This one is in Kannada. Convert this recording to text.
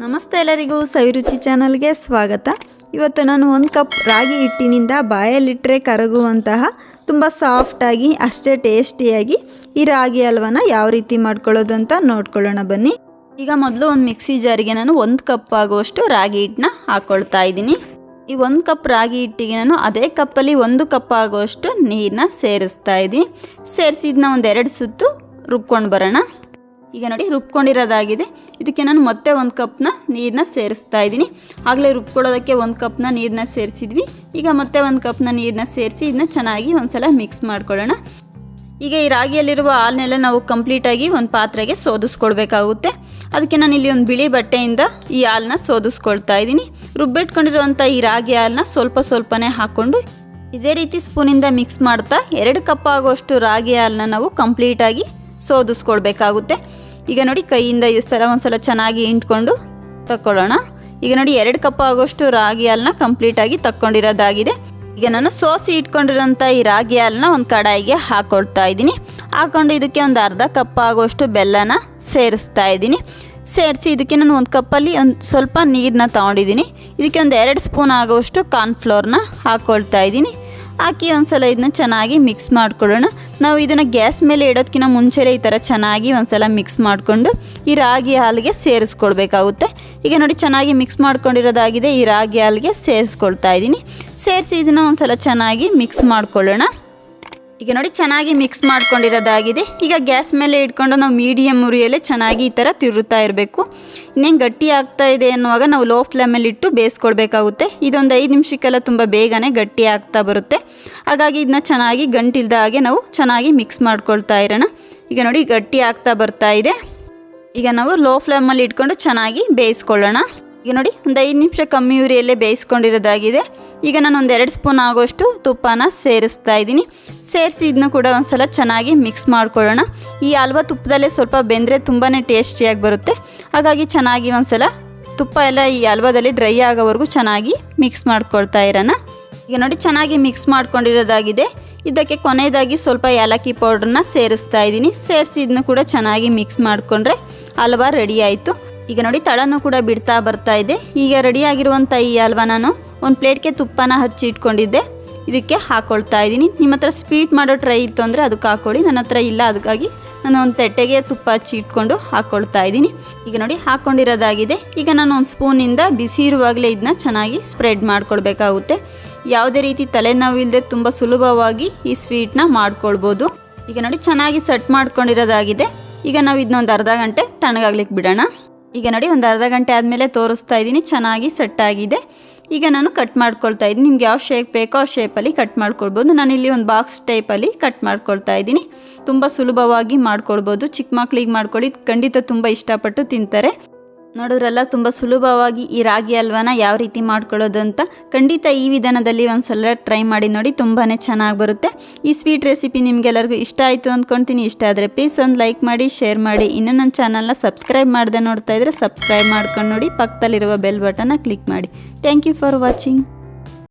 ನಮಸ್ತೆ ಎಲ್ಲರಿಗೂ ಸವಿರುಚಿ ಚಾನಲ್ಗೆ ಸ್ವಾಗತ. ಇವತ್ತು ನಾನು ಒಂದು ಕಪ್ ರಾಗಿ ಹಿಟ್ಟಿನಿಂದ ಬಾಯಲ್ಲಿಟ್ಟರೆ ಕರಗುವಂತಹ ತುಂಬ ಸಾಫ್ಟಾಗಿ ಅಷ್ಟೇ ಟೇಸ್ಟಿಯಾಗಿ ಈ ರಾಗಿ ಹಲ್ವನ ಯಾವ ರೀತಿ ಮಾಡ್ಕೊಳ್ಳೋದು ಅಂತ ನೋಡ್ಕೊಳ್ಳೋಣ ಬನ್ನಿ. ಈಗ ಮೊದಲು ಒಂದು ಮಿಕ್ಸಿ ಜಾರಿಗೆ ನಾನು ಒಂದು ಕಪ್ ಆಗುವಷ್ಟು ರಾಗಿ ಹಿಟ್ಟನ್ನ ಹಾಕ್ಕೊಳ್ತಾ ಇದ್ದೀನಿ. ಈ ಒಂದು ಕಪ್ ರಾಗಿ ಹಿಟ್ಟಿಗೆ ನಾನು ಅದೇ ಕಪ್ಪಲ್ಲಿ ಒಂದು ಕಪ್ ಆಗುವಷ್ಟು ನೀರನ್ನ ಸೇರಿಸ್ತಾ ಇದ್ದೀನಿ. ಸೇರಿಸಿದ್ನ ಒಂದೆರಡು ಸುತ್ತು ರುಬ್ಕೊಂಡು ಬರೋಣ. ಈಗ ನೋಡಿ, ರುಬ್ಕೊಂಡಿರೋದಾಗಿದೆ. ಇದಕ್ಕೆ ನಾನು ಮತ್ತೆ ಒಂದು ಕಪ್ನ ನೀರನ್ನ ಸೇರಿಸ್ತಾ ಇದ್ದೀನಿ. ಆಗಲೇ ರುಬ್ಕೊಳ್ಳೋದಕ್ಕೆ ಒಂದು ಕಪ್ನ ನೀರನ್ನ ಸೇರಿಸಿದ್ವಿ. ಈಗ ಮತ್ತೆ ಒಂದು ಕಪ್ನ ನೀರನ್ನ ಸೇರಿಸಿ ಇದನ್ನ ಚೆನ್ನಾಗಿ ಒಂದ್ಸಲ ಮಿಕ್ಸ್ ಮಾಡ್ಕೊಳ್ಳೋಣ. ಈಗ ಈ ರಾಗಿಯಲ್ಲಿರುವ ಹಾಲನ್ನೆಲ್ಲ ನಾವು ಕಂಪ್ಲೀಟಾಗಿ ಒಂದು ಪಾತ್ರೆಗೆ ಸೋದಿಸ್ಕೊಳ್ಬೇಕಾಗುತ್ತೆ ಅದಕ್ಕೆ ನಾನು ಇಲ್ಲಿ ಒಂದು ಬಿಳಿ ಬಟ್ಟೆಯಿಂದ ಈ ಹಾಲನ್ನ ಸೋದಿಸ್ಕೊಳ್ತಾ ಇದ್ದೀನಿ. ರುಬ್ಬಿಟ್ಕೊಂಡಿರುವಂಥ ಈ ರಾಗಿ ಹಾಲನ್ನ ಸ್ವಲ್ಪ ಸ್ವಲ್ಪನೇ ಹಾಕ್ಕೊಂಡು ಇದೇ ರೀತಿ ಸ್ಪೂನಿಂದ ಮಿಕ್ಸ್ ಮಾಡ್ತಾ ಎರಡು ಕಪ್ ಆಗುವಷ್ಟು ರಾಗಿ ಹಾಲನ್ನ ನಾವು ಕಂಪ್ಲೀಟಾಗಿ ಸೋದಿಸ್ಕೊಳ್ಬೇಕಾಗುತ್ತೆ ಈಗ ನೋಡಿ ಕೈಯಿಂದ ಈ ಥರ ಒಂದ್ಸಲ ಚೆನ್ನಾಗಿ ಇಂಟ್ಕೊಂಡು ತಕ್ಕೊಳ್ಳೋಣ. ಈಗ ನೋಡಿ ಎರಡು ಕಪ್ ಆಗೋಷ್ಟು ರಾಗಿ ಹಾಲನ್ನ ಕಂಪ್ಲೀಟಾಗಿ ತಕ್ಕೊಂಡಿರೋದಾಗಿದೆ. ಈಗ ನಾನು ಸೋಸಿ ಇಟ್ಕೊಂಡಿರೋಂಥ ಈ ರಾಗಿ ಹಾಲನ್ನ ಒಂದು ಕಡಾಯಿಗೆ ಹಾಕೊಳ್ತಾ ಇದ್ದೀನಿ. ಹಾಕ್ಕೊಂಡು ಇದಕ್ಕೆ ಒಂದು ಅರ್ಧ ಕಪ್ ಆಗೋಷ್ಟು ಬೆಲ್ಲನ ಸೇರಿಸ್ತಾ ಇದ್ದೀನಿ. ಸೇರಿಸಿ ಇದಕ್ಕೆ ನಾನು ಒಂದು ಕಪ್ಪಲ್ಲಿ ಒಂದು ಸ್ವಲ್ಪ ನೀರನ್ನ ತೊಗೊಂಡಿದ್ದೀನಿ. ಇದಕ್ಕೆ ಒಂದು ಎರಡು ಸ್ಪೂನ್ ಆಗೋಷ್ಟು ಕಾರ್ನ್ಫ್ಲೋರ್ನ ಹಾಕ್ಕೊಳ್ತಾ ಇದ್ದೀನಿ. ಹಾಕಿ ಒಂದು ಸಲ ಇದನ್ನ ಚೆನ್ನಾಗಿ ಮಿಕ್ಸ್ ಮಾಡ್ಕೊಳ್ಳೋಣ. ನಾವು ಇದನ್ನು ಗ್ಯಾಸ್ ಮೇಲೆ ಇಡೋದಕ್ಕಿಂತ ಮುಂಚೆಲೇ ಈ ಥರ ಚೆನ್ನಾಗಿ ಒಂದ್ಸಲ ಮಿಕ್ಸ್ ಮಾಡಿಕೊಂಡು ಈ ರಾಗಿ ಹಾಲಿಗೆ ಸೇರಿಸ್ಕೊಳ್ಬೇಕಾಗುತ್ತೆ. ಈಗ ನೋಡಿ ಚೆನ್ನಾಗಿ ಮಿಕ್ಸ್ ಮಾಡ್ಕೊಂಡಿರೋದಾಗಿದೆ, ಈ ರಾಗಿ ಹಾಲಿಗೆ ಸೇರಿಸ್ಕೊಳ್ತಾ ಇದ್ದೀನಿ. ಸೇರಿಸಿ ಇದನ್ನು ಒಂದ್ಸಲ ಚೆನ್ನಾಗಿ ಮಿಕ್ಸ್ ಮಾಡ್ಕೊಳ್ಳೋಣ. ಈಗ ನೋಡಿ ಚೆನ್ನಾಗಿ ಮಿಕ್ಸ್ ಮಾಡ್ಕೊಂಡಿರೋದಾಗಿದೆ. ಈಗ ಗ್ಯಾಸ್ ಮೇಲೆ ಇಟ್ಕೊಂಡು ನಾವು ಮೀಡಿಯಮ್ ಉರಿಯಲ್ಲೇ ಚೆನ್ನಾಗಿ ಈ ಥರ ತಿರುತ್ತಾ ಇರಬೇಕು. ಇನ್ನೇನು ಗಟ್ಟಿ ಆಗ್ತಾ ಇದೆ ಅನ್ನುವಾಗ ನಾವು ಲೋ ಫ್ಲೇಮಲ್ಲಿ ಇಟ್ಟು ಬೇಯಿಸ್ಕೊಳ್ಬೇಕಾಗುತ್ತೆ ಇದೊಂದು ಐದು ನಿಮಿಷಕ್ಕೆಲ್ಲ ತುಂಬ ಬೇಗನೆ ಗಟ್ಟಿ ಆಗ್ತಾ ಬರುತ್ತೆ. ಹಾಗಾಗಿ ಇದನ್ನ ಚೆನ್ನಾಗಿ ಗಂಟಿಲ್ದ ಹಾಗೆ ನಾವು ಚೆನ್ನಾಗಿ ಮಿಕ್ಸ್ ಮಾಡ್ಕೊಳ್ತಾ ಇರೋಣ. ಈಗ ನೋಡಿ ಗಟ್ಟಿ ಆಗ್ತಾ ಬರ್ತಾ ಇದೆ. ಈಗ ನಾವು ಲೋ ಫ್ಲೇಮಲ್ಲಿ ಇಟ್ಕೊಂಡು ಚೆನ್ನಾಗಿ ಬೇಯಿಸ್ಕೊಳ್ಳೋಣ. ಈಗ ನೋಡಿ ಒಂದು ಐದು ನಿಮಿಷ ಕಮ್ಮಿ ಉರಿಯಲ್ಲೇ ಬೇಯಿಸ್ಕೊಂಡಿರೋದಾಗಿದೆ. ಈಗ ನಾನು ಒಂದು ಎರಡು ಸ್ಪೂನ್ ಆಗೋಷ್ಟು ತುಪ್ಪನ ಸೇರಿಸ್ತಾ ಇದ್ದೀನಿ. ಸೇರಿಸಿ ಇದನ್ನು ಕೂಡ ಒಂದ್ಸಲ ಚೆನ್ನಾಗಿ ಮಿಕ್ಸ್ ಮಾಡ್ಕೊಳ್ಳೋಣ. ಈ ಹಲ್ವ ತುಪ್ಪದಲ್ಲೇ ಸ್ವಲ್ಪ ಬೆಂದರೆ ತುಂಬಾ ಟೇಸ್ಟಿಯಾಗಿ ಬರುತ್ತೆ. ಹಾಗಾಗಿ ಚೆನ್ನಾಗಿ ಒಂದ್ಸಲ ತುಪ್ಪ ಎಲ್ಲ ಈ ಹಲ್ವಾದಲ್ಲಿ ಡ್ರೈ ಆಗೋವರೆಗೂ ಚೆನ್ನಾಗಿ ಮಿಕ್ಸ್ ಮಾಡ್ಕೊಳ್ತಾ ಇರೋಣ. ಈಗ ನೋಡಿ ಚೆನ್ನಾಗಿ ಮಿಕ್ಸ್ ಮಾಡ್ಕೊಂಡಿರೋದಾಗಿದೆ. ಇದಕ್ಕೆ ಕೊನೆಯದಾಗಿ ಸ್ವಲ್ಪ ಏಲಕ್ಕಿ ಪೌಡ್ರನ್ನ ಸೇರಿಸ್ತಾ ಇದ್ದೀನಿ. ಸೇರಿಸಿ ಇದನ್ನು ಕೂಡ ಚೆನ್ನಾಗಿ ಮಿಕ್ಸ್ ಮಾಡಿಕೊಂಡ್ರೆ ಹಲ್ವಾ ರೆಡಿ ಆಯಿತು. ಈಗ ನೋಡಿ ತಳನೂ ಕೂಡ ಬಿಡ್ತಾ ಬರ್ತಾ ಇದೆ. ಈಗ ರೆಡಿಯಾಗಿರುವಂಥ ಈ ಹಲ್ವ ನಾನು ಒಂದು ಪ್ಲೇಟ್ಗೆ ತುಪ್ಪನ ಹಚ್ಚಿ ಇಟ್ಕೊಂಡಿದ್ದೆ. ಇದಕ್ಕೆ ಹಾಕ್ಕೊಳ್ತಾ ಇದ್ದೀನಿ. ನಿಮ್ಮ ಹತ್ರ ಸ್ವೀಟ್ ಮಾಡೋ ಟ್ರೈ ಇತ್ತು ಅಂದರೆ ಅದಕ್ಕೆ ಹಾಕ್ಕೊಳ್ಳಿ ನನ್ನ ಹತ್ರ ಇಲ್ಲ, ಅದಕ್ಕಾಗಿ ನಾನು ಒಂದು ತಟ್ಟೆಗೆ ತುಪ್ಪ ಹಚ್ಚಿ ಇಟ್ಕೊಂಡು ಹಾಕ್ಕೊಳ್ತಾ ಇದ್ದೀನಿ. ಈಗ ನೋಡಿ ಹಾಕ್ಕೊಂಡಿರೋದಾಗಿದೆ ಈಗ ನಾನು ಒಂದು ಸ್ಪೂನಿಂದ ಬಿಸಿ ಇರುವಾಗಲೇ ಇದನ್ನ ಚೆನ್ನಾಗಿ ಸ್ಪ್ರೆಡ್ ಮಾಡ್ಕೊಳ್ಬೇಕಾಗುತ್ತೆ. ಯಾವುದೇ ರೀತಿ ತಲೆನೋವು ಇಲ್ಲದೆ ತುಂಬ ಸುಲಭವಾಗಿ ಈ ಸ್ವೀಟ್ನ ಮಾಡ್ಕೊಳ್ಬೋದು. ಈಗ ನೋಡಿ, ಚೆನ್ನಾಗಿ ಸೆಟ್ ಮಾಡ್ಕೊಂಡಿರೋದಾಗಿದೆ. ಈಗ ನಾವು ಇದನ್ನೊಂದು ಅರ್ಧ ಗಂಟೆ ತಣ್ಣಗಾಗ್ಲಿಕ್ಕೆ ಬಿಡೋಣ. ಈಗ ನೋಡಿ, ಒಂದು ಅರ್ಧ ಗಂಟೆ ಆದಮೇಲೆ ತೋರಿಸ್ತಾ ಇದ್ದೀನಿ. ಚೆನ್ನಾಗಿ ಸೆಟ್ ಆಗಿದೆ. ಈಗ ನಾನು ಕಟ್ ಮಾಡ್ಕೊಳ್ತಾ ಇದ್ದೀನಿ. ನಿಮ್ಗೆ ಯಾವ ಶೇಪ್ ಬೇಕೋ ಆ ಶೇಪಲ್ಲಿ ಕಟ್ ಮಾಡ್ಕೊಳ್ಬೋದು. ನಾನಿಲ್ಲಿ ಒಂದು ಬಾಕ್ಸ್ ಟೈಪಲ್ಲಿ ಕಟ್ ಮಾಡ್ಕೊಳ್ತಾ ಇದ್ದೀನಿ. ತುಂಬ ಸುಲಭವಾಗಿ ಮಾಡ್ಕೊಳ್ಬೋದು. ಚಿಕ್ಕ ಮಕ್ಕಳಿಗೆ ಮಾಡ್ಕೊಳ್ಳಿ. ಖಂಡಿತ ತುಂಬ ಇಷ್ಟಪಟ್ಟು ತಿಂತಾರೆ. ನೋಡಿದ್ರಲ್ಲ ತುಂಬ ಸುಲಭವಾಗಿ ಈ ರಾಗಿ ಹಲ್ವಾನ ಯಾವ ರೀತಿ ಮಾಡ್ಕೊಳ್ಳೋದು ಅಂತ ಖಂಡಿತ ಈ ವಿಧಾನದಲ್ಲಿ ಒಂದ್ಸಲ ಟ್ರೈ ಮಾಡಿ ನೋಡಿ ತುಂಬಾ ಚೆನ್ನಾಗಿ ಬರುತ್ತೆ. ಈ ಸ್ವೀಟ್ ರೆಸಿಪಿ ನಿಮಗೆಲ್ಲರಿಗೂ ಇಷ್ಟ ಆಯಿತು ಅಂದ್ಕೊಳ್ತೀನಿ ಇಷ್ಟ ಆದರೆ ಪ್ಲೀಸ್ ಒಂದು ಲೈಕ್ ಮಾಡಿ ಶೇರ್ ಮಾಡಿ. ಇನ್ನೂ ನನ್ನ ಚಾನಲ್ನ ಸಬ್ಸ್ಕ್ರೈಬ್ ಮಾಡದೆ ನೋಡ್ತಾ ಇದ್ರೆ ಸಬ್ಸ್ಕ್ರೈಬ್ ಮಾಡ್ಕೊಂಡು ನೋಡಿ, ಪಕ್ಕದಲ್ಲಿರುವ ಬೆಲ್ ಬಟನ್ನ ಕ್ಲಿಕ್ ಮಾಡಿ. Thank you for watching